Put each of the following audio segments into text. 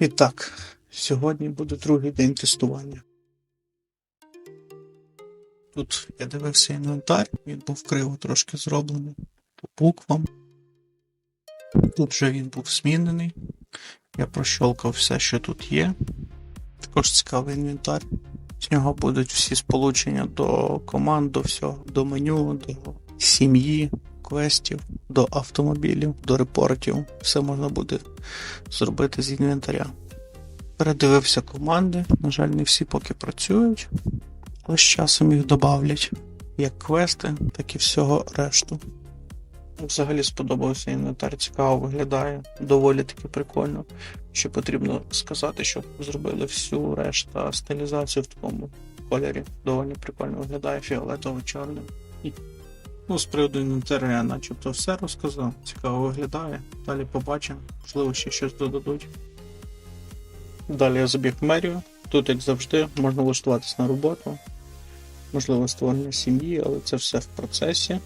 І так, сьогодні буде другий день тестування. Тут я дивився інвентар, він був криво трошки зроблений по буквам. Тут вже він був змінений. Я прощолкав все, що тут є. Також цікавий інвентар. З нього будуть всі сполучення до команд, до всього, до меню, до сім'ї, квестів, до автомобілів, до репортів. Все можна буде зробити з інвентаря. Передивився команди. На жаль, не всі поки працюють, але з часом їх додавлять. Як квести, так і всього решту. Взагалі сподобався інвентар, цікаво виглядає, доволі таки прикольно. Ще потрібно сказати, що зробили всю решта стилізацію в такому кольорі. Доволі прикольно виглядає фіолетово-чорним. Ну, з приводу інвентаря начебто все розказав. Цікаво виглядає. Далі побачимо, можливо, ще щось додадуть. Далі я забіг в мерію. Тут, як завжди, можна влаштуватись на роботу. Можливо, створення сім'ї, але це все в процесі.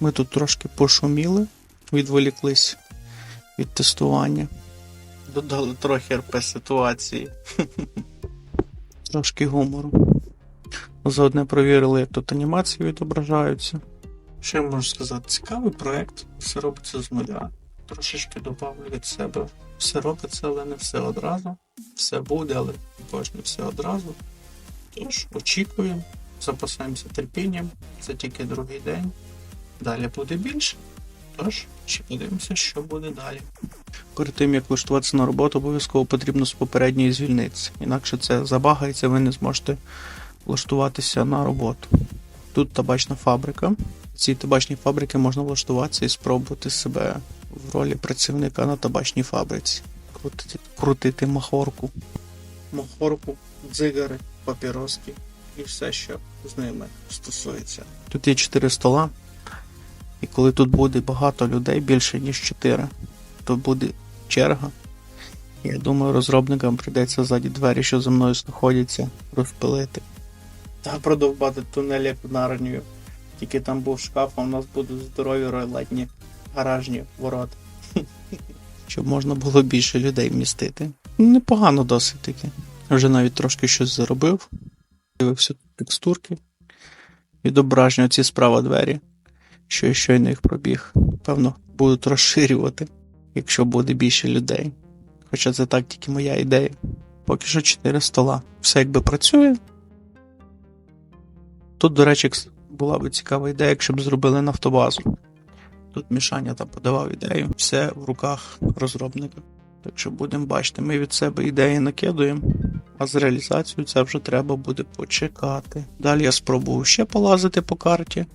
Ми тут трошки пошуміли, відволіклись від тестування. Додали трохи РП ситуації. Трошки гумору. Заодне провірили, як тут анімації відображаються. Що я можу сказати? Цікавий проект, все робиться з нуля. Трошечки добавлю від себе. Все робиться, але не все одразу. Все буде, але також не все одразу. Тож, очікуємо, запасаємося терпінням. Це тільки другий день. Далі буде більше. Тож, ще подивимося, що буде далі. Перед тим як влаштуватися на роботу, обов'язково потрібно з попередньої звільнитися. Інакше це забагається, ви не зможете влаштуватися на роботу. Тут табачна фабрика. В цій табачній фабрики можна влаштуватися і спробувати себе в ролі працівника на табачній фабриці. Крутити, крутити махорку. Махорку, дзигари, папіроски і все, що з ними стосується. Тут є 4 стола, і коли тут буде багато людей, більше ніж 4, то буде черга. Я думаю, розробникам прийдеться ззаді двері, що за мною знаходяться, розпилити. Та продовбати тунель як в Нарнію. Тільки там був шкаф, а у нас будуть здорові ролетні гаражні ворота. Щоб можна було більше людей вмістити. Непогано досить таки. Вже навіть трошки щось заробив. Дивився текстурки. Відображення ці справа двері. Що я щойно їх пробіг. Певно, будуть розширювати, якщо буде більше людей. Хоча це так тільки моя ідея. Поки що 4 стола. Все якби працює. Тут, до речі, була би цікава ідея, якщо б зробили нафтобазу. Тут Мішаня там подавав ідею, все в руках розробника. Так що будемо бачити, ми від себе ідеї накидуємо, а з реалізацією це вже треба буде почекати. Далі я спробую ще полазити по карті.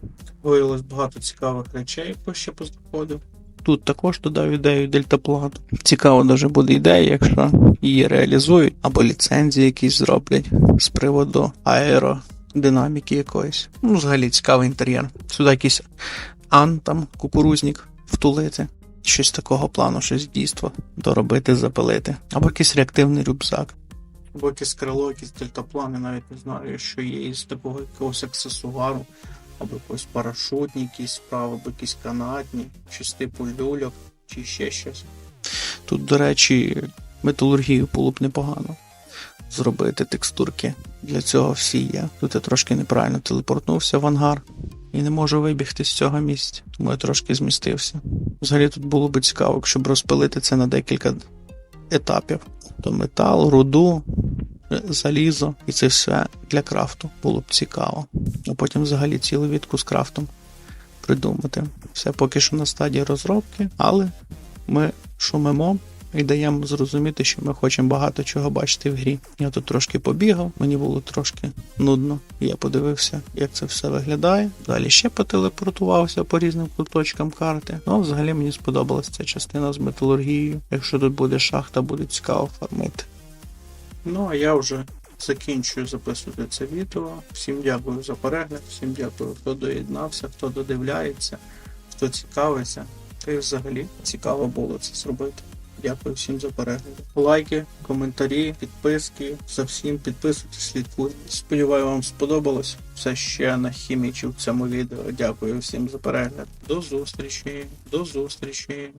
Виявилось багато цікавих речей, хто ще познаходив. Тут також додав ідею дельтаплану. Цікаво дуже буде ідея, якщо її реалізують, або ліцензії якісь зроблять з приводу аеродинаміки якоїсь. Ну, взагалі цікавий інтер'єр. Сюди якийсь ан там, кукурузник втулити. Щось такого плану, щось дійство доробити, запилити. Або якийсь реактивний рюкзак. Або якесь крило, якісь дельтаплани, навіть не знаю, що є із такого якогось аксесуару, або якийсь парашутні якісь справи, або якісь канатні, щось типу люльок, чи ще щось. Тут, до речі, металургію було б непогано зробити текстурки. Для цього всі є. Тут я трошки неправильно телепортнувся в ангар і не можу вибігти з цього місця, тому я трошки змістився. Взагалі тут було б цікаво, щоб розпилити це на декілька етапів. То метал, руду, залізо, і це все для крафту було б цікаво. А потім взагалі цілу відку з крафтом придумати. Все поки що на стадії розробки, але ми шумимо і даємо зрозуміти, що ми хочемо багато чого бачити в грі. Я тут трошки побігав, мені було трошки нудно. Я подивився, як це все виглядає. Далі ще потелепортувався по різним куточкам карти. Ну, взагалі мені сподобалася ця частина з металургією. Якщо тут буде шахта, буде цікаво фармити. Ну, а я вже закінчую записувати це відео. Всім дякую за перегляд, всім дякую, хто доєднався, хто додивляється, хто цікавиться. Та й взагалі цікаво було це зробити. Дякую всім за перегляд. Лайки, коментарі, підписки. За всім підписуйтесь, слідкуйте. Сподіваю, вам сподобалось. Все ще нахімічив в цьому відео. Дякую всім за перегляд. До зустрічі, до зустрічі.